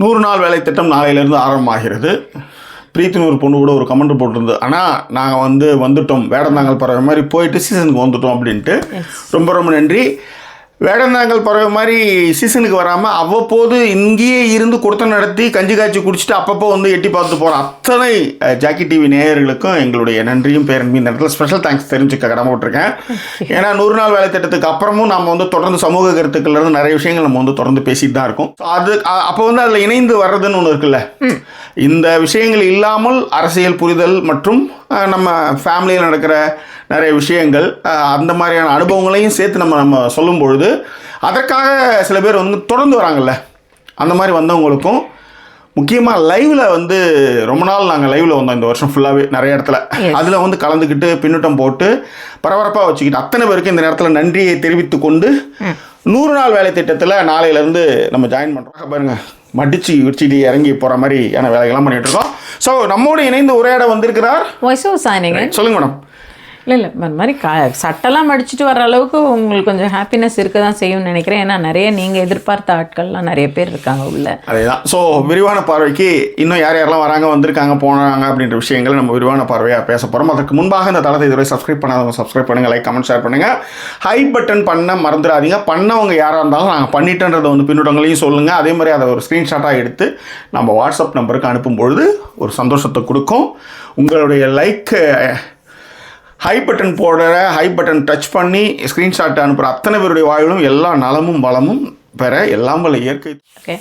நூறு நாள் வேலை திட்டம் நாளையிலேருந்து ஆரம்பமாகிறது. பிரீத்தின் ஒரு பொண்ணு கூட ஒரு கமெண்ட் போட்டிருந்தது. ஆனால் நாங்கள் வந்து வந்துட்டோம். வேடந்தாங்கல் பறவை மாதிரி போயிட்டு சீசனுக்கு வந்துட்டோம் அப்படின்ட்டு. ரொம்ப ரொம்ப நன்றி. வேடந்தாங்கல் பறவை மாதிரி சீசனுக்கு வராமல் அவ்வப்போது இங்கேயே இருந்து கொடுத்த நடத்தி கஞ்சி காய்ச்சி குடிச்சிட்டு அப்பப்போ வந்து எட்டி பார்த்து போகிற அத்தனை ஜாக்கி டிவி நேயர்களுக்கும் எங்களுடைய நன்றியும் பேரன்பி இந்த இடத்துல ஸ்பெஷல் தேங்க்ஸ் தெரிஞ்சுக்க கடமைப்பட்டிருக்கேன் ஏன்னா நூறு நாள் வேலை திட்டத்துக்கு அப்புறமும் நம்ம வந்து தொடர்ந்து சமூக கருத்துக்கள்ல இருந்து நிறைய விஷயங்கள் நம்ம வந்து தொடர்ந்து பேசிட்டு தான் இருக்கோம். அது அப்போ வந்து அதில் இணைந்து வர்றதுன்னு ஒன்று இருக்குல்ல? இந்த விஷயங்கள் இல்லாமல் அரசியல் புரிதல் மற்றும் நம்ம ஃபேமிலியில் நடக்கிற நிறைய விஷயங்கள் அந்த மாதிரியான அனுபவங்களையும் சேர்த்து நம்ம நம்ம சொல்லும் பொழுது அதற்காக சில பேர் வந்து தொடர்ந்து வராங்கல்ல. அந்த மாதிரி வந்தவங்களுக்கும் முக்கியமாக லைவில் வந்து ரொம்ப நாள் நாங்கள் லைவில் வந்தோம் இந்த வருஷம் ஃபுல்லாகவே நிறைய இடத்துல. அதில் வந்து கலந்துக்கிட்டு பின்னூட்டம் போட்டு பரபரப்பாக வச்சுக்கிட்டு அத்தனை பேருக்கு இந்த நேரத்தில் நன்றியை தெரிவித்து கொண்டு நூறு நாள் வேலை திட்டத்தில் நாளையிலேருந்து நம்ம ஜாயின் பண்ணுறோம் பாருங்க மடிச்சு உச்சிடி இறங்கி போகிற மாதிரியான வேலைகள்லாம் பண்ணிட்டு இருக்கோம். ஸோ நம்மோடு இணைந்து உரையாட வந்திருக்கிறார். சொல்லுங்க மேடம் இல்லை இல்லை அந்த மாதிரி க சட்டெல்லாம் மடிச்சுட்டு வர அளவுக்கு உங்களுக்கு கொஞ்சம் ஹாப்பினஸ் இருக்க தான் செய்யும்னு நினைக்கிறேன். ஏன்னா நிறைய நீங்கள் எதிர்பார்த்த ஆட்கள்லாம் நிறைய பேர் இருக்காங்க உள்ள. அதேதான். ஸோ விரிவான பார்வைக்கு இன்னும் யார் யாரெல்லாம் வராங்க வந்திருக்காங்க போனாங்க அப்படின்ற விஷயங்களை நம்ம விரிவான பார்வையாக பேச போகிறோம் அதற்கு முன்பாக இந்த தளத்தை இதுவரை சப்ஸ்கிரைப் பண்ணாதவங்க சப்ஸ்கிரைப் பண்ணுங்கள் லைக் கமெண்ட் ஷேர் பண்ணுங்கள் ஹை பட்டன் பண்ண மறந்துடாதீங்க. பண்ணவங்க யாராக இருந்தாலும் நாங்கள் பண்ணிட்டேன்றதை வந்து பின்னூட்டங்களையும் சொல்லுங்கள் அதே மாதிரி அதை ஒரு ஸ்க்ரீன்ஷாட்டாக எடுத்து நம்ம வாட்ஸ்அப் நம்பருக்கு அனுப்பும் பொழுது ஒரு சந்தோஷத்தை கொடுக்கும். உங்களுடைய லைக் ஹை பட்டன் போடுற ஹை பட்டன் டச் பண்ணி ஸ்க்ரீன்ஷாட் அனுப்புகிற அத்தனை பேருடைய வாழ்விலும் எல்லா நலமும் வளமும் பெற எல்லாம் வல்ல இயற்கை. ஓகே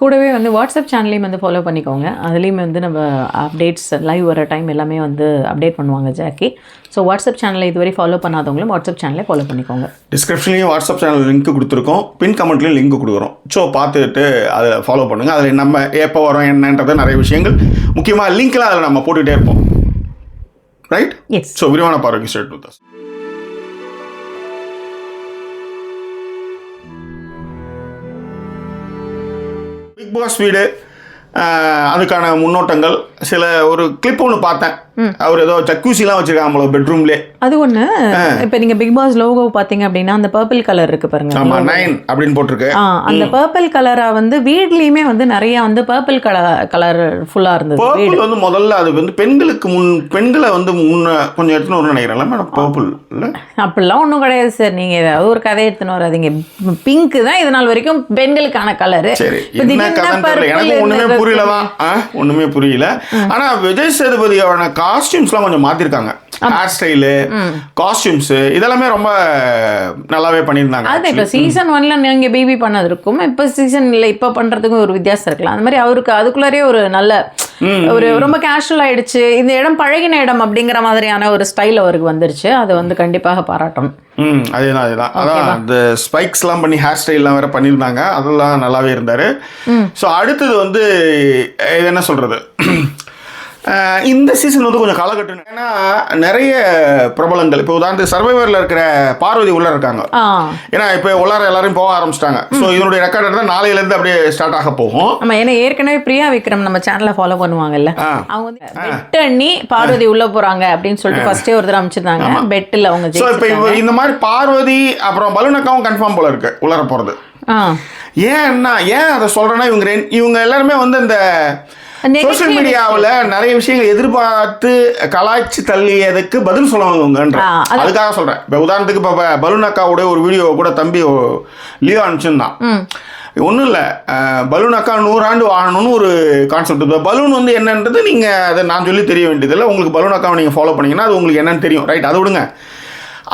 கூடவே வந்து வாட்ஸ்அப் சேனலையும் வந்து ஃபாலோ பண்ணிக்கோங்க. அதுலேயும் வந்து நம்ம அப்டேட்ஸ் லைவ் வர டைம் எல்லாமே வந்து அப்டேட் பண்ணுவாங்க ஜாக்கி. ஸோ வாட்ஸ்அப் சேனலை இதுவரை ஃபாலோ பண்ணாதவங்களும் வாட்ஸ்அப் சேனலை ஃபாலோ பண்ணிக்கோங்க. டிஸ்கிரிப்ஷன்லேயும் வாட்ஸ்அப் சேனல் லிங்க் கொடுத்துருக்கோம். பின் கமெண்ட்லேயும் லிங்க் கொடுக்குறோம். ஸோ பார்த்துட்டு அதை ஃபாலோ பண்ணுங்கள் அதில் நம்ம எப்போ வரோம் என்னன்றது நிறைய விஷயங்கள். முக்கியமாக லிங்க்லாம் அதில் நம்ம போட்டுகிட்டே இருப்போம். ரைட் எஸ் ஸோ விரிவான பார்வைக்கு stayed with us. Bigg Boss வீடு அதுக்கான முன்னோட்டங்கள். சில ஒரு கிளிப் ஒன்று பார்த்தேன். அவர் ஏதோ ஜக்கூசிலாம் வச்சிருக்காங்க போல பெட்ரூம்லே அது ஒன்று இப்போ நீங்கள் பிக் பாஸ் லோகோ பார்த்தீங்க அப்படின்னா அந்த பர்பிள் கலர் இருக்கு பாருங்க. ஆமாம் நைன் அப்படின்னு போட்டிருக்கு. அந்த பர்பிள் கலரா வந்து வீட்லயுமே வந்து நிறைய வந்து பர்பிள் கலர் கலர் ஃபுல்லா இருந்தது. பர்பிள் வந்து முதல்ல அது வந்து பெண்களுக்கு முன் பெண்களை வந்து முன்ன கொஞ்சம் எடுத்துன்னு வரணும்னு நினைக்கிறேன்ல மேடம் பர்பிள் இல்லை அப்படிலாம் ஒன்றும் கிடையாது சார் நீங்க ஏதாவது ஒரு கதை எடுத்துன்னு வராதீங்க. பிங்க் தான் இது நாள் வரைக்கும் பெண்களுக்கான கலரு எனக்கு ஒண்ணுமே புரியலதான் ஆ ஒண்ணுமே புரியல. ஆனா விஜய் சேதுபதியோட காஸ்டியூம்ஸ்லாம் கொஞ்சம் மாத்திருக்காங்க. ஹேர் ஸ்டைலு காஸ்டியூம்ஸ் இதெல்லாமே ரொம்ப நல்லாவே பண்ணியிருந்தாங்க அது இப்போ சீசன் ஒன்ல நீங்க பேபி பண்ணது இருக்கும். இப்போ சீசன் இல்லை இப்போ பண்றதுக்கும் ஒரு வித்தியாசம் இருக்கலாம். அந்த மாதிரி அவருக்கு அதுக்குள்ளாரே ஒரு நல்ல ஒரு ரொம்ப கேஷுவல் ஆயிடுச்சு. இந்த இடம் பழகின இடம் அப்படிங்கிற மாதிரியான ஒரு ஸ்டைல் அவருக்கு வந்துருச்சு. அது வந்து கண்டிப்பாக பாராட்டணும் ம் அதேதான் அதேதான். அதான் அந்த ஸ்பைக்ஸ்லாம் பண்ணி ஹேர் ஸ்டைல்லாம் வேற பண்ணியிருந்தாங்க. அதெல்லாம் நல்லாவே இருந்தார். ஸோ அடுத்தது வந்து இது என்ன சொல்கிறது இந்த சீசன் வந்து கொஞ்சம் காலகட்டம் ஏன்னா நிறைய பிரபலங்கள் இப்போ உதாரணத்துக்கு சர்வைவரில் இருக்கிற பார்வதி உள்ள இருக்காங்க. ஏன்னா இப்போ உள்ளார எல்லாரும் போக ஆரம்பிச்சிட்டாங்க. ஸோ இதனுடைய ரெக்கார்ட் தான் நாளையிலேருந்து அப்படியே ஸ்டார்ட் ஆக போகும். ஆமா ஏன்னா ஏற்கனவே பிரியா விக்ரம் நம்ம சேனலை ஃபாலோ பண்ணுவாங்கல்ல. அவங்க வந்து பெட் அண்ணி பார்வதி உள்ள போறாங்க அப்படின்னு சொல்லிட்டு ஃபர்ஸ்டே ஒரு தடவை அமைச்சிருந்தாங்க. பெட்டில் அவங்க ஸோ இப்போ. இந்த மாதிரி பார்வதி அப்புறம் பலூனக்காவும் கன்ஃபார்ம் போல இருக்கு உள்ளார போகிறது ஆ. ஏன்னா ஏன் அதை சொல்கிறேன்னா இவங்க இவங்க எல்லாருமே வந்து இந்த சோஷியல் மீடியாவில் நிறைய விஷயங்கள் எதிர்பார்த்து கலாய்ச்சி தள்ளியதுக்கு பதில் சொல்லுவாங்கன்ற அதுக்காக சொல்கிறேன் இப்போ உதாரணத்துக்கு இப்போ பலூன் அக்காவோட ஒரு வீடியோ கூட தம்பி லியோ அனுப்பிச்சிருந்தான். ஒன்றும் இல்லை. பலூன் அக்கா நூறாண்டு வாழணும்னு ஒரு கான்செப்ட் இப்போ பலூன் வந்து என்னன்றது நீங்கள் அதை நான் சொல்லி தெரிய வேண்டியதில்லை. உங்களுக்கு பலூன் அக்காவை நீங்கள் ஃபாலோ பண்ணீங்கன்னா அது உங்களுக்கு என்னன்னு தெரியும். ரைட் அதை விடுங்க.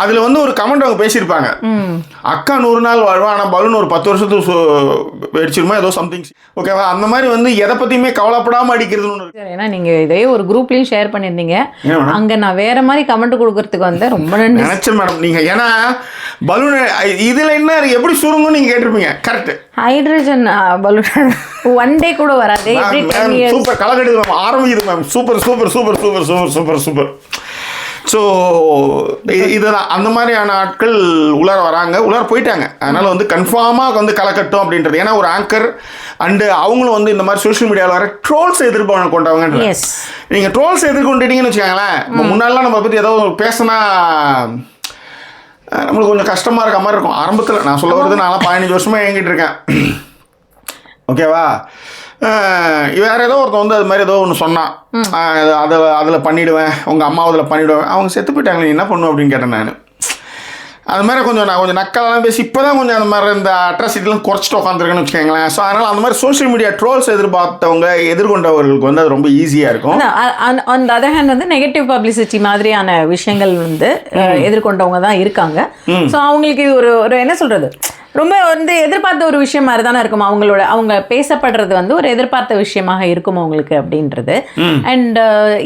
அதில் வந்து ஒரு கமெண்ட் அவங்க பேசியிருப்பாங்க. அக்கா நூறு நாள் வாழ்வா ஆனால் பலூன் ஒரு பத்து வருஷத்துக்கு வெடிச்சிருமா ஏதோ சம்திங் ஓகேவா அந்த மாதிரி வந்து எதை பற்றியுமே கவலைப்படாமல் அடிக்கிறதுன்னு ஏன்னா நீங்க இதே ஒரு குரூப்லயும் ஷேர் மேடம்? அங்க நான் வேற மாதிரி கமெண்ட் கொடுக்கறதுக்கு வந்தேன் ரொம்ப நன்றி. நினச்சேன் மேடம் நீங்கள் ஏன்னா பலூன் இதில் என்ன? எப்படி சுருங்குன்னு நீங்கள் கேட்டிருப்பீங்க. Correct hydrogen balloon. One day கூட வராது. சூப்பர் கலக்கெடுது மேம் ஆரம்பிக்குது ma'am super super super super super super super so இதுதான். அந்த மாதிரியான ஆட்கள் உள்ளார வராங்க. உள்ளார போயிட்டாங்க. அதனால வந்து கன்ஃபார்மாக வந்து கலக்கட்டும் அப்படின்றது. ஏன்னா ஒரு ஆங்கர் அண்டு அவங்களும் வந்து இந்த மாதிரி சோஷியல் மீடியாவில் வர ட்ரோல்ஸ் எதிர்பார்க்க கொண்டவங்க நீங்கள் ட்ரோல்ஸ் எதிர்கொண்டுட்டீங்கன்னு வச்சுக்கோங்களேன். இப்போ முன்னாடிலாம் நம்ம பற்றி ஏதோ பேசினா நம்மளுக்கு கொஞ்சம் கஷ்டமாக இருக்க மாதிரி இருக்கும். ஆரம்பத்தில் நான் சொல்ல வருது நான்லாம் பதினஞ்சு வருஷமாக இயங்கிட்டு இருக்கேன். ஓகேவா வேற ஏதோ ஒருத்தன் வந்து அது மாதிரி ஏதோ ஒன்று சொன்னான் அதை அதில் பண்ணிடுவேன். உங்கள் அம்மா அதில் பண்ணிவிடுவேன் அவங்க செத்து போயிட்டாங்க நீ என்ன பண்ணுவ அப்படின்னு கேட்டேன் நான். அது மாதிரி கொஞ்சம் நான் கொஞ்சம் நக்கலெல்லாம் பேசி இப்போ தான் கொஞ்சம் அந்த மாதிரி இந்த அட்ராசிட்டிலாம் குறைச்சிட்டு உட்காந்துருக்கேன்னு வச்சுக்கோங்களேன். ஸோ அதனால் அந்த மாதிரி சோஷியல் மீடியா ட்ரோல்ஸ் எதிர்பார்த்தவங்க எதிர்கொண்டவர்களுக்கு வந்து அது ரொம்ப ஈஸியாக இருக்கும். அந்த அதர் ஹேண்ட் வந்து நெகட்டிவ் பப்ளிசிட்டி மாதிரியான விஷயங்கள் வந்து எதிர்கொண்டவங்க தான் இருக்காங்க. ஸோ அவங்களுக்கு இது ஒரு ஒரு என்ன சொல்றது? ரொம்ப வந்து எதிர்பார்த்த ஒரு விஷயம் மாதிரி தானே இருக்கும். அவங்களோட அவங்க பேசப்படுறது வந்து ஒரு எதிர்பார்த்த விஷயமாக இருக்கும் அவங்களுக்கு அப்படின்றது. அண்ட்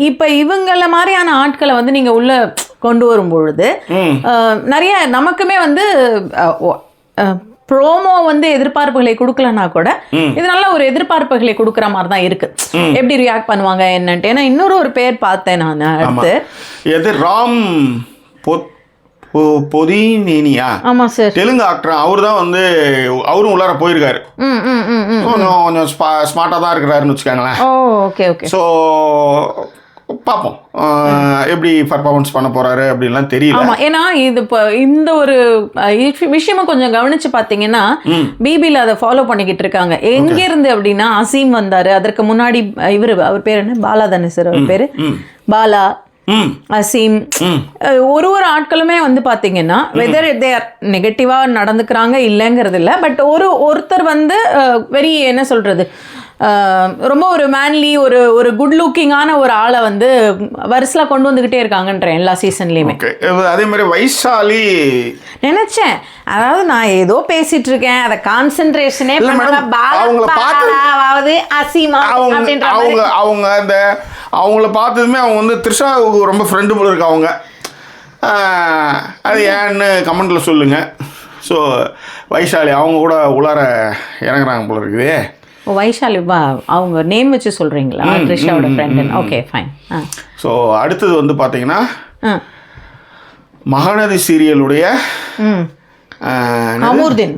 இப்போ இவங்கள மாதிரியான ஆட்களை வந்து நீங்க உள்ள கொண்டு வரும் பொழுது நிறைய நமக்குமே வந்து ப்ரோமோ வந்து எதிர்பார்ப்புகளை கொடுக்கலனா கூட இது நல்ல ஒரு எதிர்பார்ப்புகளை கொடுக்குற மாதிரி தான் இருக்கு எப்படி ரியாக்ட் பண்ணுவாங்க என்னன்ட்டு? ஏன்னா இன்னொரு ஒரு பேர் பார்த்தேன் நான் அடுத்து. எது ராம் பொ பொ- பொதினேனியா? ஆமா சார் தெலுங்கு ஆக்டர் அவர் தான் வந்து அவரும் உள்ளார போயிருக்காரு. கொஞ்சம் கொஞ்சம் ஸ்மார்ட்டாக தான் இருக்கிறாருன்னு வச்சுக்கோங்களேன். ஓ ஓகே ஓகே ஸோ பார்ப்போம். எப்படி பர்ஃபார்மன்ஸ் பண்ண போறாரு அப்படின்லாம் தெரியல. ஆமா ஏன்னா இது இப்போ இந்த ஒரு விஷயமும் கொஞ்சம் கவனிச்சு பாத்தீங்கன்னா பிபில அதை ஃபாலோ பண்ணிக்கிட்டு இருக்காங்க. எங்க இருந்து அப்படின்னா அசீம் வந்தாரு. அதற்கு முன்னாடி இவரு அவர் பேர் என்ன? பாலா தானே சார் அவர் பேரு? பாலா. அசீம். ஒரு ஒரு ஆட்களுமே வந்து பாத்தீங்கன்னா வெதர் தேர் நெகட்டிவா நடந்துக்கிறாங்க இல்லைங்கிறது இல்லை பட் ஒரு ஒருத்தர் வந்து வெரி என்ன சொல்றது ரொம்ப ஒரு மேன்லி ஒரு ஒரு குட் லுக்கிங்கான ஒரு ஆளை வந்து வரிசையில் கொண்டு வந்துக்கிட்டே இருக்காங்கன்றேன் எல்லா சீசன்லேயுமே அதே மாதிரி வைசாலி நினைச்சேன். அதாவது நான் ஏதோ பேசிட்டு இருக்கேன் அதை கான்சென்ட்ரேஷனே பாலாவது அசீமா அவங்க அவங்க அந்த அவங்கள பார்த்ததுமே அவங்க வந்து த்ரிஷாவுக்கு ரொம்ப ஃப்ரெண்டு போல இருக்கு அவங்க. அது ஏன்னு கமெண்ட்ல சொல்லுங்க. ஸோ வைசாலி அவங்க கூட உள்ளார இறங்குறாங்க போல இருக்குது. வைஷாலி வா அவங்க நேம் வச்சு சொல்றீங்களா? த்ரிஷாவோட ஃப்ரெண்ட் ஓகே ஃபைன் ஸோ அடுத்தது வந்து பார்த்தீங்கன்னா மகாநதி சீரியலுடைய ஆஹ், கமூர்தீன்.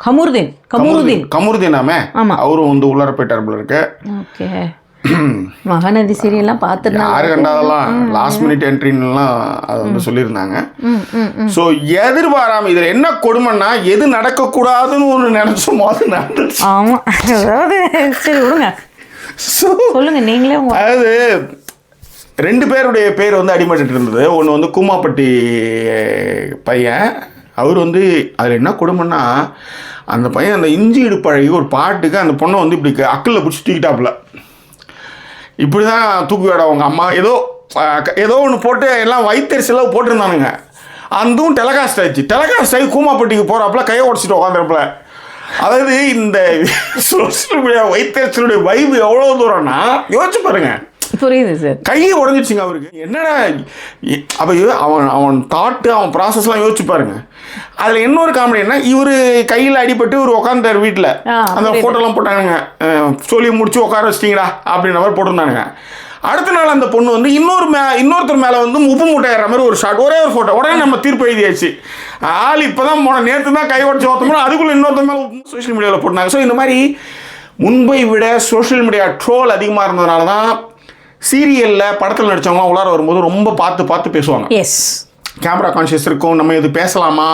கமூர்தீன். கமூருதீன். கமருதீனாமே? ஆமா. அவரும் வந்து உள்ளார போயிட்டார் போல இருக்கு. ஓகே மகாநதி சீரியல்லாம் பார்த்துருந்தாங்க. யாரு கண்டாதெல்லாம் லாஸ்ட் மினிட் என்ட்ரின்லாம் அதை வந்து சொல்லியிருந்தாங்க. ஸோ எதிர்பாராம இதில் என்ன கொடுமைன்னா எது நடக்கக்கூடாதுன்னு ஒன்று நினச்சோம் அது நடந்துச்சு. ஆமா. அதாவது சரி விடுங்க. சொல்லுங்க நீங்களே அதாவது ரெண்டு பேருடைய பேர் வந்து அடிபட்டு இருந்தது. ஒன்று வந்து கூமாப்பட்டி பையன். அவர் வந்து அதில் என்ன கொடுமைன்னா அந்த பையன் அந்த இஞ்சி இடுப்பழகி ஒரு பாட்டுக்கு அந்த பொண்ணை வந்து இப்படி அக்கில் பிடிச்சி தூக்கிட்டாப்புல. இப்படி தான் தூக்குவாட அவங்க அம்மா. ஏதோ ஏதோ ஒன்று போட்டு எல்லாம் வயிற்றுச்சலாக போட்டிருந்தானுங்க. அதுவும் டெலகாஸ்ட் ஆச்சு டெலகாஸ்ட் ஆகி கூமாப்பட்டிக்கு போகிறாப்புல கையை உடச்சிட்டு உட்காந்துருப்புல அதாவது இந்த சோசியல் மீடியா வயிற்றுச்சலுடைய வைப் எவ்வளோ தூரம்னா யோசிச்சு பாருங்க. புரியுது சார் கையை உடஞ்சிச்சுங்க அவருக்கு. என்னடா அப்ப அவன் அவன் தாட்டு அவன் ப்ராசஸ்லாம் யோசிச்சு பாருங்க. அதில் இன்னொரு காமெடி என்ன? இவர் கையில் அடிபட்டு இவர் உட்காந்துட்டார் வீட்டில் அந்த. ஃபோட்டோலாம் போட்டானுங்க. சொல்லி முடிச்சு உட்கார வச்சிட்டீங்களா அப்படின்ற மாதிரி போட்டிருந்தானுங்க. அடுத்த நாள் அந்த பொண்ணு வந்து இன்னொரு மே இன்னொருத்தர் மேலே வந்து உப்பு மூட்டை ஏற மாதிரி ஒரு ஷாட் ஒரே ஒரு ஃபோட்டோ உடனே நம்ம தீர்ப்பு எழுதியாச்சு. ஆள் இப்போ தான் போன நேற்று தான் கை உடச்சு ஓத்தோம்னா அதுக்குள்ளே இன்னொருத்தர் மேலே சோஷியல் மீடியாவில் போட்டாங்க ஸோ இந்த மாதிரி முன்பை விட சோஷியல் மீடியா ட்ரோல் அதிகமாக இருந்ததுனால தான் சீரியலில் படத்தில் நடித்தவங்களாம் உள்ளார வரும்போது ரொம்ப பார்த்து பார்த்து பேசுவாங்க. எஸ் கேமரா கான்ஷியஸ் இருக்கும். நம்ம இது பேசலாமா?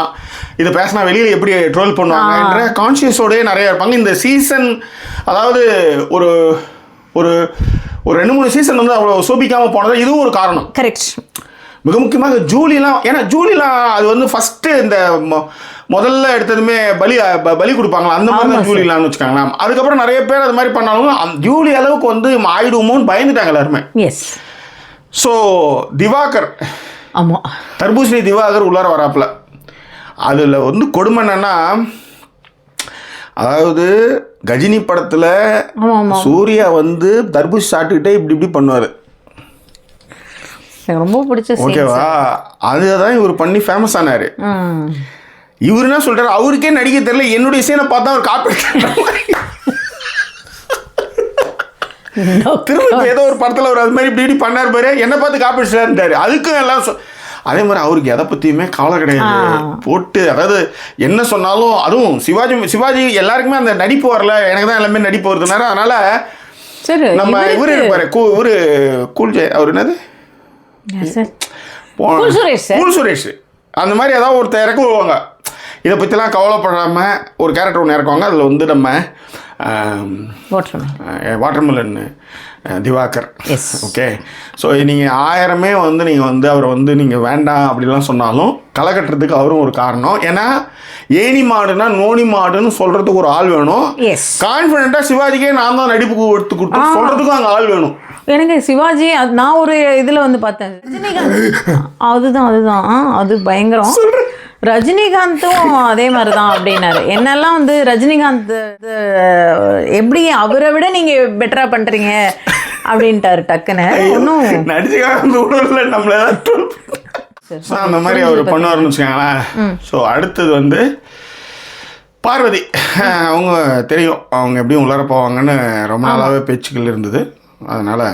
இது பேசினா வெளியில் எப்படி ட்ரோல் பண்ணுவாங்கன்ற கான்ஷியஸோடயே நிறைய இருப்பாங்க. இந்த சீசன் அதாவது ஒரு ஒரு ஒரு ரெண்டு மூணு சீசன் வந்து அவ்வளோ சோபிக்காமல் போனது இதுவும் ஒரு காரணம். கரெக்ட் மிக முக்கியமாக ஜூலிலாம் ஏன்னா ஜூலிலாம் அது வந்து ஃபஸ்ட்டு இந்த மொ- முதல்ல எடுத்ததுமே பலி பலி கொடுப்பாங்களா? அந்த மாதிரி தான் ஜூலிலான்னு வச்சுக்கோங்களேன். அதுக்கப்புறம் நிறைய பேர் அது மாதிரி பண்ணாலும் ஜூலி அளவுக்கு வந்து ஆயிடுமோன்னு பயந்துட்டாங்க எல்லாருமே. எஸ் ஸோ திவாகர் ஆமா. தர்பூசணி திவாகர் உள்ளார வராப்புல. அதில் வந்து கொடுமை என்னன்னா அதாவது கஜினி படத்தில் சூர்யா வந்து தர்பூசி சாப்பிட்டுக்கிட்டே இப்படி இப்படி பண்ணுவார். எனக்கு ரொம்ப பிடிச்ச. ஓகேவா? அதுதான் இவர் பண்ணி ஃபேமஸ் ஆனார். இவர் என்ன சொல்றாரு? அவருக்கே நடிக்க தெரியல. என்னுடைய சீனை பார்த்தா அவர் காப்பி திரும்ப ஏதோ ஒரு படத்தில் அவர் அது மாதிரி இப்படி இப்படி பண்ணார் பாரு என்ன பார்த்து காப்பி அடிச்சிட்டாரு அதுக்கும் எல்லாம் அதே மாதிரி அவருக்கு எதை பற்றியுமே கவலை கிடையாது. போட்டு அதாவது என்ன சொன்னாலும் அதுவும் சிவாஜி சிவாஜி எல்லாருக்குமே அந்த நடிப்பு வரல எனக்கு தான் எல்லாமே நடிப்பு வருதுனால அதனால சரி நம்ம இவரு இருப்பாரு கூ இவரு கூல் அவர் என்னது? Cool Suresh sir. Cool Suresh. அந்த மாதிரி ஏதாவது ஒருத்தர் இறக்க வருவாங்க இதை பற்றிலாம் கவலைப்படாமல் ஒரு கேரக்டர் ஒன்று இறக்குவாங்க. அதில் வந்து நம்ம water watermelon Diwakar. Okay so நீங்கள் ஆயிரமே வந்து நீங்கள் வந்து அவரை வந்து நீங்கள் வேண்டாம் அப்படிலாம் சொன்னாலும் களை கட்டுறதுக்கு அவரும் ஒரு காரணம். ஏன்னா ஏணி மாடுனா நோனி மாடுன்னு சொல்கிறதுக்கு ஒரு ஆள் வேணும். எஸ் கான்ஃபிடென்ட்டாக சிவாஜிக்கே நான் தான் நடிப்புக்கு எடுத்து கொடுத்து சொல்கிறதுக்கும் அங்கே ஆள் வேணும். எனக்கு சிவாஜி அது நான் ஒரு இதில் வந்து பார்த்தேன். அதுதான் அதுதான். அது பயங்கரம். ரஜினிகாந்தும் அதே மாதிரி தான் அப்படின்னாரு. என்னெல்லாம் வந்து ரஜினிகாந்த் எப்படி அவரை விட நீங்க பெட்டரா பண்றீங்க அப்படின்ட்டாரு டக்குன்னு. ஒன்றும் நடிச்சுக்காக அந்த மாதிரி அவர் பண்ணுவார்னு வச்சுக்கோங்களேன். ஸோ அடுத்தது வந்து பார்வதி. அவங்க தெரியும் அவங்க எப்படியும் உள்ளார போவாங்கன்னு ரொம்ப நாளாகவே பேச்சுக்கள் இருந்தது. அதனால்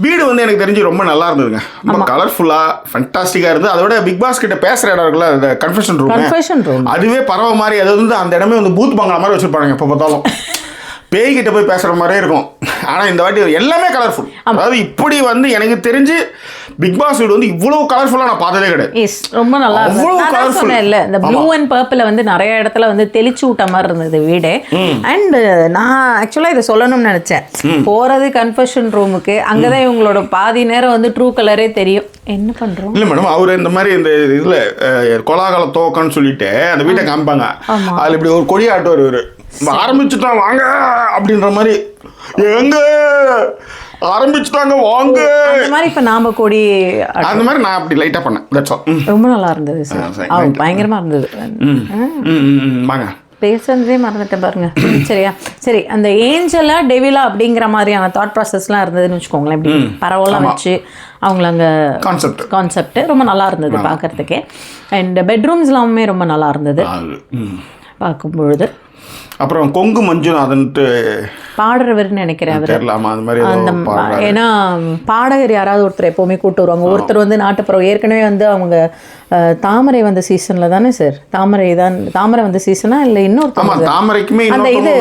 வீடு வந்து எனக்கு தெரிஞ்சு ரொம்ப நல்லா இருந்ததுங்க. ரொம்ப கலர்ஃபுல்லாக ஃபண்டாஸ்டிக்காக இருந்தது. அதோட பிக் பாஸ் கிட்ட பேசுகிற இடம் இருக்குல்ல அந்த கன்ஃபெஷன் ரூம் அதுவே பறவை மாதிரி அது வந்து அந்த இடமே வந்து பூத் பங்களா மாதிரி வச்சுருப்பாங்க எப்போ பார்த்தாலும். பேய்கிட்ட போய் பேசுகிற மாதிரியே இருக்கும். ஆனால் இந்த வாட்டி எல்லாமே கலர்ஃபுல் அதாவது இப்படி வந்து எனக்கு தெரிஞ்சு பிக் பாஸ் வீடு வந்து இவ்வளோ கலர்ஃபுல்லாக நான் பார்த்ததே கிடையாது. ரொம்ப நல்லா தான் colourful. சொன்னேன்ல இந்த ப்ளூ அண்ட் பர்பிள் வந்து நிறைய இடத்துல வந்து தெளிச்சு விட்ட மாதிரி இருந்தது வீடு. அண்ட் நான் ஆக்சுவலாக இதை சொல்லணும்னு நினைச்சேன். போறது கன்ஃபெஷன் ரூமுக்கு அங்கதான் இவங்களோட பாதி நேரம் வந்து ட்ரூ கலரே தெரியும். என்ன பண்றோம்? இல்லை மேடம் அவர் இந்த மாதிரி இந்த இதில் கொலாகால தோக்கன்னு சொல்லிட்டு அந்த வீட்டை காமிப்பாங்க. அதில் இப்படி ஒரு கொடி ஆட்டு வருவார் ஆரம்பிச்சுட்டான் வாங்க அப்படின்ற மாதிரி. எங்க? ஆரம்பிச்சுட்டாங்க வாங்க. அந்த மாதிரி இப்ப நாம கொடி அந்த மாதிரி நான் அப்படி லைட்டாக பண்ணேன் தட்ஸ் ஆல் ம். ரொம்ப நல்லா இருந்தது சார் பயங்கரமா இருந்தது. வாங்க. பேசுறதே மறந்துட்டேன் பாருங்க. சரியா? சரி அந்த ஏஞ்சலா டெவிலா அப்படிங்கிற மாதிரியான தாட் ப்ராசஸ்லாம் இருந்ததுன்னு வச்சுக்கோங்களேன். இப்படி பரவலாம் வச்சு அவங்கள அங்க கான்செப்ட் கான்செப்ட் ரொம்ப நல்லா இருந்தது பார்க்கறதுக்கே அண்ட் பெட்ரூம்ஸ்லாமே ரொம்ப நல்லா இருந்தது. பார்க்கும் பொழுது அப்புறம் கொங்கு மஞ்சுநாதன்ட்டு பாடுறவர்னு நினைக்கிறேன் தெரியலாமா அந்த மாதிரி அந்த. ஏன்னா பாடகர் யாராவது ஒருத்தர் எப்பவுமே கூட்டு வருவாங்க. ஒருத்தர் வந்து நாட்டுப்புறம் ஏற்கனவே வந்து அவங்க தாமரை வந்த சீசன்ல தானே சார் தாமரை தான் தாமரை வந்த சீசனா இல்லை இன்னொருத்தவங்க? தாமரைக்குமே அந்த இது-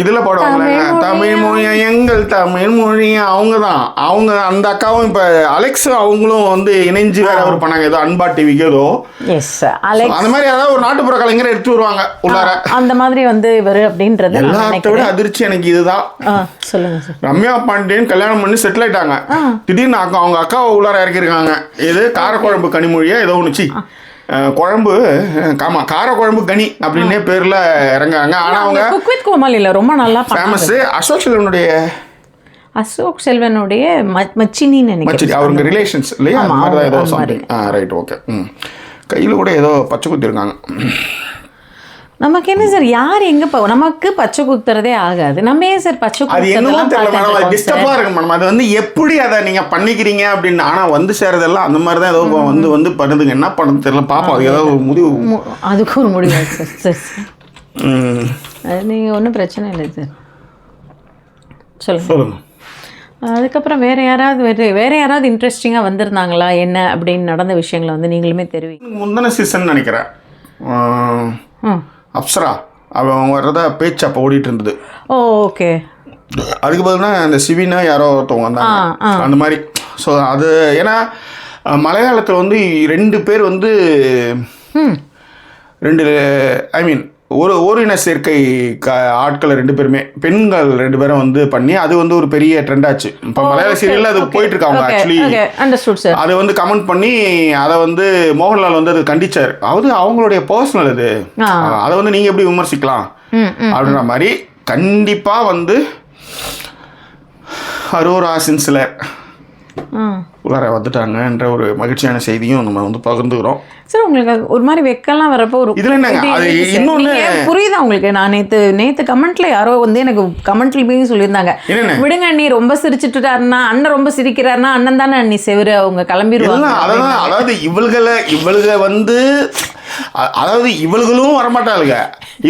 இதுல பாடுவாங்க தமிழ் மொழி எங்கள் தமிழ் மொழி. அவங்க தான் அவங்க அந்த அக்காவும் இப்ப அலெக்ஸும் அவங்களும் வந்து இணைஞ்சு வேற ஒரு பண்ணாங்க. ஏதோ அன்பா டிவிக்கு ஏதோ. அலெக்ஸ் அந்த மாதிரி ஏதாவது ஒரு நாட்டுப்புற கலைஞரை எடுத்து வருவாங்க உள்ளார. அந்த மாதிரி வந்து இவர் அப்படின்றது எல்லாத்த விட அதிர்ச்சி எனக்கு இதுதான். சொல்லுங்க ரம்யா பாண்டியன் கல்யாணம் பண்ணி செட்டில் ஆயிட்டாங்க. திடீர்னு அவங்க அக்காவை உள்ளார இறக்கிருக்காங்க இது காரக்குழம்பு கனிமொழியா ஏதோ ஒன்றுச்சு குழம்பு ஆமா காரக்குழம்பு கனி அப்படின்னே பேர்ல இறங்குறாங்க. ஆனா அவங்க குக் வித் கோமாளி இல்ல ரொம்ப நல்லா ஃபேமஸ் அசோக் செல்வனுடைய அசோக் செல்வனுடைய மச்சினின்னு நினைக்கிறேன். மச்சி அவருங்க ரிலேஷன்ஸ் இல்லையா? ஏதோ ரைட் ஓகே கையில் கூட ஏதோ பச்சை குத்தி இருக்காங்க. நமக்கு என்ன சார்? யார் எங்க போ நமக்கு பச்சை குத்துறதே ஆகாது. நம்ம ஏன் சார் பச்சை அது என்னமோ தெரியல மேடம். இருக்கோம் டிஸ்டர்பாக இருக்கு மேடம். அது வந்து எப்படி அதை நீங்கள் பண்ணிக்கிறீங்க அப்படின்னு. ஆனால் வந்து சேரதெல்லாம் அந்த மாதிரி தான் ஏதோ வந்து வந்து பண்ணுதுங்க. என்ன பண்ணுது தெரியல. பாப்போம் அது ஏதாவது ஒரு முடிவு. அதுக்கு ஒரு முடிவு சார். சார் அது நீங்கள் ஒன்றும் பிரச்சனை இல்லை சார். சொல்லுங்க. சொல்லுங்க. அதுக்கப்புறம் வேற யாராவது வேற வேற யாராவது இன்ட்ரெஸ்டிங்காக வந்திருந்தாங்களா? என்ன அப்படின்னு நடந்த விஷயங்களை வந்து நீங்களுமே தெரிவிங்க. முந்தின சீசன் நினைக்கிறேன். ம். அப்சரா. அவங்க வர்றதா பேச்சு அப்போ ஓடிட்டு இருந்தது ஓ ஓகே. அதுக்கு பதிலா அந்த சிவினா யாரோ ஒருத்தவங்க வந்தாங்க. அந்த மாதிரி. ஸோ அது ஏன்னா மலையாளத்தில் வந்து ரெண்டு பேர் வந்து ரெண்டு ஐ மீன் ஒரு ஓரின சேர்க்கை க ஆட்களை ரெண்டு பேருமே பெண்கள் ரெண்டு பேரும் வந்து பண்ணி அது வந்து ஒரு பெரிய ட்ரெண்ட் ஆச்சு. இப்போ மலையாள சீரியலில் அது போயிட்டு இருக்காங்க ஆக்சுவலி அதை வந்து கமெண்ட் பண்ணி அதை வந்து மோகன்லால் வந்து அது கண்டிச்சார். அது அவங்களுடைய பர்சனல் அது. ஆ. அதை வந்து நீங்கள் எப்படி விமர்சிக்கலாம்? அப்படின்ற மாதிரி கண்டிப்பாக வந்து அரோரா சின்சிலர் உள்ளார வந்துட்டாங்கன்ற ஒரு மகிழ்ச்சியான செய்தியும் நம்ம வந்து பகிர்ந்துக்கிறோம். சார் உங்களுக்கு ஒரு மாதிரி வெக்கலாம் வரப்போ ஒரு இதுல என்னங்க, அது நீங்க புரியுதா உங்களுக்கு? நான் நேத்து நேத்து கமெண்ட்ல யாரோ வந்து எனக்கு கமெண்ட்ல போய் சொல்லியிருந்தாங்க? விடுங்க அண்ணி ரொம்ப சிரிச்சுட்டுட்டாருன்னா அண்ணன் ரொம்ப சிரிக்கிறாருன்னா அண்ணன் தானே அண்ணி செவரு அவங்க கிளம்பிடுவாங்க அதான் அதாவது இவள்களை இவள்க வந்து அதாவது இவள்களும் வரமாட்டாளுங்க.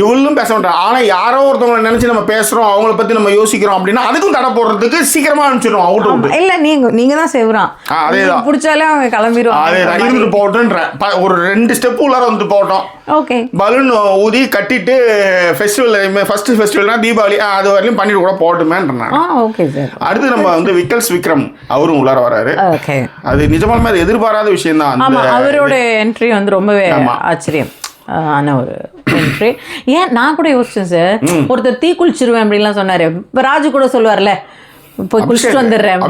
இவளும் பேச மாட்டாங்க. ஆனா யாரோ ஒருத்தவங்களை நினைச்சு நம்ம பேசுறோம் அவங்கள பத்தி நம்ம யோசிக்கிறோம் அப்படின்னா அதுக்கும் தடை போடுறதுக்கு சீக்கிரமா அனுப்பிச்சிடும் அவுட் இல்ல நீங்க நீங்க தான் செவரான். பிடிச்சாலே அவங்க அதே கிளம்பிடுவாங்க இருந்துட்டு போகட்டுன்றேன் ப- ஒரு ரெண்டு ஸ்டெப் உள்ளார வந்துட்டு போகட்டும். ஓகே. பலூன் ஊதி கட்டிட்டு ஃபெஸ்டிவல் ஃபர்ஸ்ட் ஃபெஸ்டிவல்னா தீபாவளி அது வரையும் பண்ணிட்டு கூட ஓகே சார். அடுத்து நம்ம வந்து விக்கல்ஸ் விக்ரம் அவரும் உள்ளார வராரு. ஓகே. அது நிஜமாலுமே அது எதிர்பாராத விஷயம் தான் அவரோட என்ட்ரி வந்து ரொம்பவே ஆச்சரியம். ஆன ஒரு என்ட்ரி ஏன் நான் கூட யோசிச்சேன் சார். ஒருத்தர் தீ குளிச்சிருவேன் அப்படின்லாம் சொன்னாரு. இப்ப ராஜு கூட சொல்லுவார்ல போய் குளிச்சுட்டு வந்துடுறேன்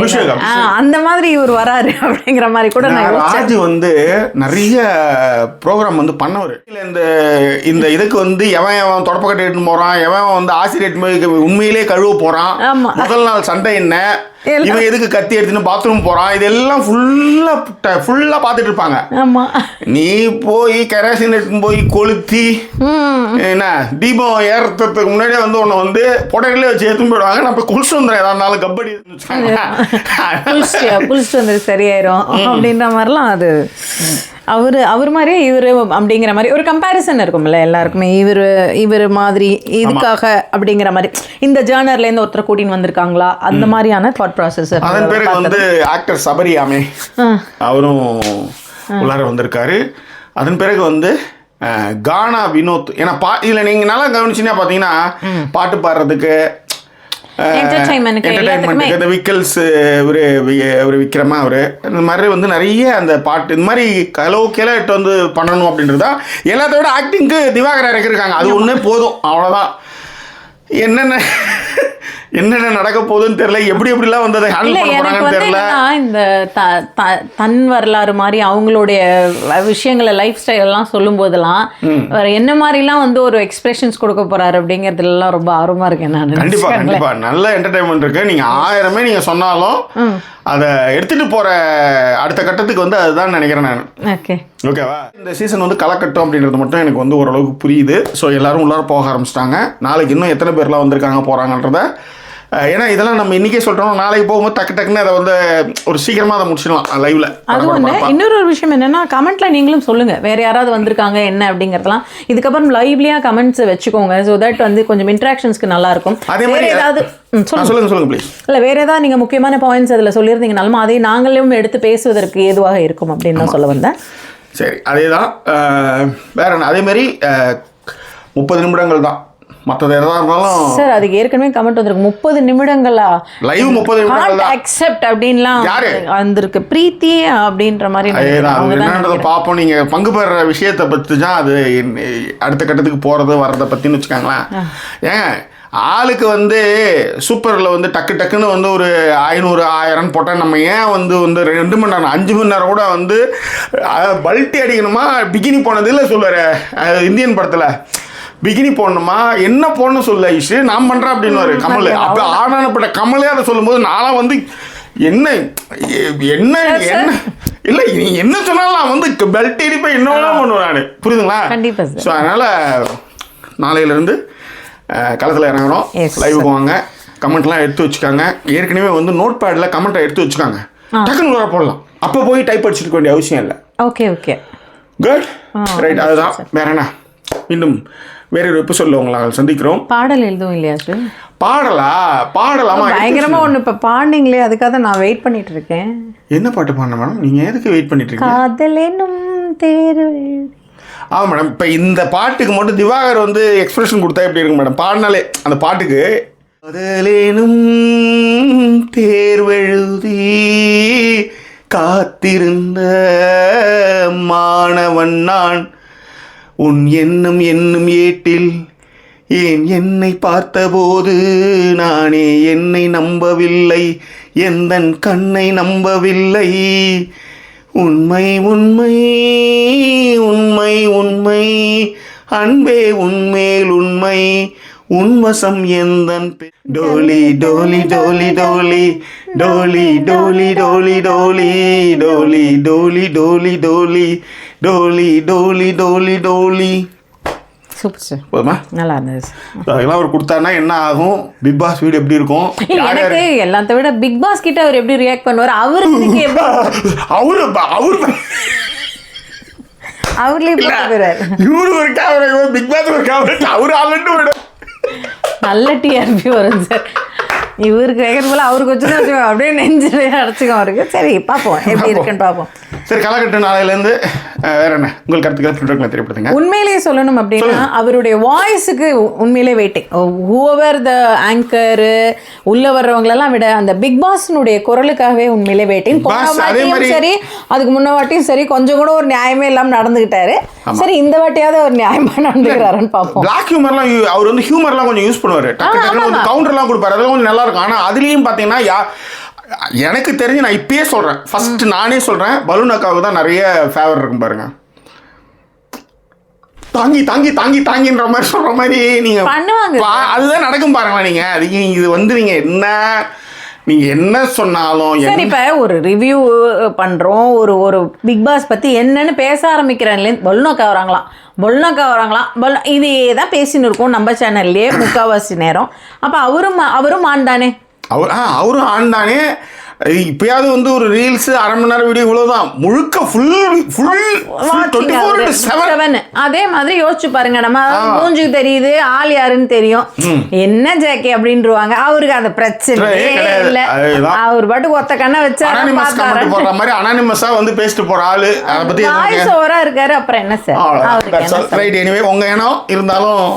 அந்த மாதிரி இவர் வராரு அப்படிங்கிற மாதிரி கூட ராஜு வந்து நிறைய ப்ரோக்ராம் வந்து பண்ணவர். இல்ல இந்த இந்த இதுக்கு வந்து எவன் எவன் தொடப்பக்கட்டை எடுத்துன்னு போறான் எவன் வந்து ஆசிரியர் உண்மையிலே கழுவ போறான். ஆமா. முதல் நாள் சண்டை என்ன. இவன் எதுக்கு கத்தி எடுத்துன்னு பாத்ரூம் போறான்? இதெல்லாம் ஃபுல்லா ஃபுல்லா பார்த்துட்டு இருப்பாங்க. ஆமா. நீ போய் கெராசின் எடுத்துன்னு போய் கொளுத்தி என்ன தீபம் ஏறுறதுக்கு முன்னாடியே வந்து உன்னை வந்து புடவையிலே வச்சு ஏற்றும் போயிடுவாங்க. நான் போய் குளிச்சு வந்துடுறேன் எதா இருந்தாலும் கபடி குளிச்சுட்டு வந்து சரியாயிரும். அப்படின்ற மாதிரிலாம் அது. அவரு அவர் மாதிரியே இவரு அப்படிங்கிற மாதிரி ஒரு கம்பேரிசன் இருக்கும்ல எல்லாருக்குமே. இவர் இவர் மாதிரி இதுக்காக அப்படிங்கிற மாதிரி. இந்த ஜேர்னர்ல இருந்து ஒருத்தர் கூட்டின்னு வந்திருக்காங்களா? அந்த மாதிரியான தாட் ப்ராசஸ் அதன் பிறகு வந்து ஆக்டர் சபரியாமே. அவரும் உள்ளார வந்திருக்காரு. அதன் பிறகு வந்து கானா வினோத். ஏன்னா பா இதில் நீங்கள் நல்லா கவனிச்சிங்கன்னா பார்த்தீங்கன்னா பாட்டு பாடுறதுக்கு Entertainment க்கு எல்லாத்துக்குமே. இந்த விக்கல்ஸ் இவர் இவர் விக்ரமா அவர் இந்த மாதிரி வந்து நிறைய அந்த பாட்டு இந்த மாதிரி கலோக்கியெல்லாம் எடுத்து வந்து பண்ணணும் அப்படின்றதா எல்லாத்த விட ஆக்டிங்க்கு திவாகர் இறக்கிருக்காங்க அது ஒன்றே போதும். அவ்வளோதான் என்னென்ன என்னென்ன நடக்க போகுதுன்னு தெரியல. எப்படி எப்படிலாம் வந்து அதை ஹேண்டில் பண்ண போறாங்கன்னு தெரியல. இந்த த- த- தன் வரலாறு மாதிரி அவங்களுடைய விஷயங்களை லைஃப் ஸ்டைல் எல்லாம் சொல்லும் போதெல்லாம் வேற என்ன மாதிரிலாம் வந்து ஒரு எக்ஸ்பிரஷன்ஸ் கொடுக்க போறாரு அப்படிங்கறதுல எல்லாம் ரொம்ப ஆர்வமா இருக்கேன் நான் கண்டிப்பா கண்டிப்பா. நல்ல என்டர்டைன்மெண்ட் இருக்கு. நீங்க ஆயிரமே நீங்க சொன்னாலும் அதை எடுத்துட்டு போற அடுத்த கட்டத்துக்கு வந்து அதுதான் நினைக்கிறேன் நான். ஓகே. ஓகேவா இந்த சீசன் வந்து கலக்கட்டும் அப்படின்றது மட்டும் எனக்கு வந்து ஓரளவுக்கு புரியுது. ஸோ எல்லாரும் உள்ளார போக ஆரம்பிச்சிட்டாங்க. நாளைக்கு இன்னும் எத்தனை பேர்லாம் வந்திருக்காங்க போறாங்கன்றத அஹ், ஏன்னா இதெல்லாம் நம்ம இன்னைக்கே சொல்றோம். நாளைக்கு போகும்போது டக்கு டக்குன்னு அதை வந்து ஒரு சீக்கிரமா அதை முடிச்சிடலாம். லைவ்ல அது ஒண்ணு. இன்னொரு ஒரு விஷயம் என்னன்னா கமெண்ட்ல நீங்களும் சொல்லுங்க. வேற யாராவது வந்திருக்காங்க என்ன அப்படிங்கறதெல்லாம். இதுக்கப்புறம் லைவ்லியா கமெண்ட்ஸ் வச்சுக்கோங்க. ஸோ தட் வந்து கொஞ்சம் இன்ட்ராக்ஷன்ஸ்க்கு நல்லா இருக்கும். அதே மாதிரி ஏதாவது சொல்லுங்க. சொல்லுங்க ப்ளீஸ் இல்ல வேற ஏதாவது நீங்க முக்கியமான பாயிண்ட்ஸ் அதுல சொல்லியிருந்தீங்கனாலும் அதை நாங்களும் எடுத்து பேசுவதற்கு ஏதுவாக இருக்கும் அப்படின்னு தான் சொல்ல வந்தேன். சரி அதே தான் வேற மாதிரி முப்பது நிமிடங்கள் தான். மற்றது எதாக இருந்தாலும் சார் அதுக்கு ஏற்கனவே கமெண்ட் வந்திருக்கு. முப்பது நிமிடங்களா? லைவ் முப்பது நிமிடங்கள்? அக்செப்ட் அப்படின்லாம் யாரு? வந்திருக்கு. பிரீத்தி அப்படின்ற மாதிரி அவங்க என்னன்றதை. பார்ப்போம். நீங்கள் பங்கு பெற விஷயத்தை பற்றி தான் அது அடுத்த கட்டத்துக்கு போகிறது வர்றதை பற்றின்னு வச்சுக்கோங்களேன். ஏன்? ஆளுக்கு வந்து சூப்பரில் வந்து டக்கு டக்குன்னு வந்து ஒரு ஐநூறு ஆயிரம் போட்டால் நம்ம ஏன் வந்து வந்து ரெண்டு மணி நேரம் அஞ்சு மணி நேரம் கூட வந்து பல்ட்டி அடிக்கணுமா? பிகினி போனது இல்லை சொல்லுவார் இந்தியன் படத்தில். பிகினி போடணுமா? என்ன போடணும் சொல்ல ஐஷு நான் பண்ணுறேன் அப்படின்னு கமல். அப்போ ஆனானப்பட்ட கமலே அதை சொல்லும்போது நான்லாம் வந்து என்ன என்ன என்ன? இல்ல நீ என்ன சொன்னாலும் நான் வந்து பெல்ட் அடிப்பேன் என்னவெல்லாம் பண்ணுவேன் நான். புரியுதுங்களா. ஸோ அதனால நாளையில இருந்து அஹ், களத்துல இறங்குறோம். Yes, லைவுக்கு வாங்க. கமெண்ட்லாம் எடுத்து வச்சுக்காங்க. ஏற்கனவே வந்து நோட் பேடில் கமெண்ட்டை எடுத்து வச்சுக்காங்க. டக்குன்னு வர போடலாம். அப்போ போய் டைப் அடிச்சிருக்க வேண்டிய அவசியம் இல்லை. ஓகே ஓகே குட் ரைட் அதுதான். வேற என்ன? மீண்டும் வேற ஒரு எபிசோடில் உங்களை சந்திக்கிறோம். பாடல் எழுதும் இல்லையா சார் பாடலா? பாடலாமா? பயங்கரமா ஒண்ணு இப்ப பாடினீங்களே அதுக்காக தான் நான் வெயிட் பண்ணிட்டு இருக்கேன். என்ன பாட்டு பாடின மேடம் நீங்க எதுக்கு வெயிட் பண்ணிட்டு இருக்கீங்க? காதலெனும் தேர்வு ஆமாம் மேடம் இப்போ இந்த பாட்டுக்கு மட்டும் திவாகர் வந்து எக்ஸ்பிரஷன் கொடுத்தா எப்படி இருக்கும் மேடம் பாடினாலே அந்த பாட்டுக்கு காதலேனும் தேர்வெழுதி காத்திருந்த மாணவன் நான் உன் எண்ணம் என்னும் ஏட்டில் ஏன் என்னை பார்த்தபோது நானே என்னை நம்பவில்லை எந்தன் கண்ணை நம்பவில்லை உண்மை உண்மை உண்மை உண்மை அன்பே உண்மேல் உண்மை உன்வசம் எந்தன் பெ- டோலி டோலி டோலி டோலி டோலி டோலி டோலி டோலி டோலி டோலி டோலி டோலி டோலி டோலி டோலி டோலி. Super sir. போதுமா? நல்லா இருந்தது. அதெல்லாம் அவர் கொடுத்தாருன்னா என்ன ஆகும்? பிக் பாஸ் வீடு எப்படி இருக்கும்? எனக்கு எல்லாத்த விட பிக் பாஸ் கிட்ட அவர் எப்படி ரியாக்ட் பண்ணுவார்? அவரு அவரு அவரு அவர்லயே போயிடுவாரு இவரு ஒரு கேமரா பிக் பாஸ் ஒரு கேமரா அவரு விடும் நல்ல டிஆர்பி வரும் சார். இவருக்கு கேட்கறது போல அவருக்கு வச்சுதான் வச்சுக்கோ அப்படியே நெஞ்சிலே அடைச்சிக்கோ அவருக்கு. சரி பார்ப்போம். எப்படி இருக்குன்னு பார்ப்போம். சரி கலக்கட்டு நாளையிலேருந்து வேற என்ன? உங்கள் கருத்துக்களை பின்னோக்கில் தெரியப்படுத்துங்க. உண்மையிலேயே சொல்லணும் அப்படின்னா அவருடைய வாய்ஸுக்கு உண்மையிலே வெயிட்டிங் ஹூவர் த ஆங்கரு உள்ள வர்றவங்களெல்லாம் விட அந்த பிக் பாஸ்னுடைய குரலுக்காகவே உண்மையிலே வெயிட்டிங் போன வாட்டியும் சரி அதுக்கு முன்ன வாட்டியும் சரி கொஞ்சம் கூட ஒரு நியாயமே இல்லாம நடந்துகிட்டாரு. சரி இந்த வாட்டியாவது ஒரு நியாயமா நடந்துக்கிறாருன்னு பார்ப்போம். பிளாக் ஹியூமர்லாம் அவர் வந்து ஹியூமர்லாம் கொஞ்சம் யூஸ் பண்ணுவார். கவுண்டர்லாம் கொடுப்பாரு. அதெல்லாம் கொஞ்சம் நல்லா இருக்கும். ஆனால் அதுலேயும் பார்த்தீங்கன்னா யா எனக்கு தெரிஞ்சு நான் இப்பயே சொல்கிறேன் ஃபர்ஸ்ட் நானே சொல்கிறேன் பலூன் அக்காவுக்கு தான் நிறைய ஃபேவர் இருக்கும் பாருங்க. தாங்கி தாங்கி தாங்கி தாங்கின்ற மாதிரி சொல்ற மாதிரி நீங்க அதுதான் நடக்கும் பாருங்களேன் நீங்க. அது இது வந்து நீங்க என்ன? நீங்க என்ன சொன்னாலும் சரி இப்போ ஒரு ரிவ்யூ பண்ணுறோம் ஒரு ஒரு பிக் பாஸ் பற்றி என்னன்னு பேச ஆரம்பிக்கிறேன்லேருந்து பொல்னோக்கா வராங்களாம். பொல்னோக்கா வராங்களாம். பொல் இதே தான் பேசின்னு இருக்கோம் நம்ம சேனல்லே முக்கால்வாசி நேரம். அப்போ அவரும் அவரும் ஆண் தானே? அவர் அவரும் ஆண் தானே. இப்பயாவது வந்து ஒரு ரீல்ஸ் அரை மணி நேரம் வீடியோ இவ்வளவுதான். முழுக்க ஃபுல் ஃபுல் செவன் அதே மாதிரி யோசிச்சு பாருங்க. நம்ம மூஞ்சுக்கு தெரியுது ஆள் யாருன்னு தெரியும். என்ன ஜாக்கி அப்படின்றவாங்க அவருக்கு அந்த பிரச்சனையே கிடையாது. இல்ல. அவர் பாட்டுக்கு ஒத்த கண்ணை வச்சு போடுற மாதிரி அனானிமஸா வந்து பேசிட்டு போற ஆளு. அதை பத்தி வாய்ஸ் ஓவரா இருக்காரு. அப்புறம் என்ன சார்? ரைட் எனிவே உங்க இனம் இருந்தாலும்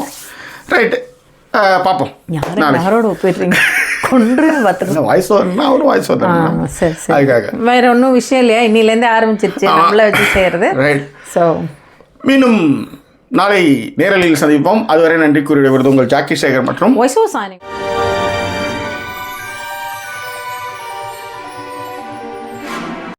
ரைட் நாளைக்கு. யாரோட ஒப்பிடுறீங்க? கொன்று பார்த்துருக்கோம் வாய்ஸ் ஓவர்னா அவரும் வாய்ஸ் ஓவர் சரி சரி. அதுக்காக. வேற ஒன்றும் விஷயம் இல்லையா? இன்னிலேருந்து ஆரம்பிச்சிருச்சு. நம்மள வச்சு செய்யறது. ரைட் ஸோ மீண்டும் நாளை நேரலில் சந்திப்போம். அதுவரை நன்றி கூறிய விருது உங்கள் ஜாக்கி சேகர் மற்றும் ஓ சாயனிங்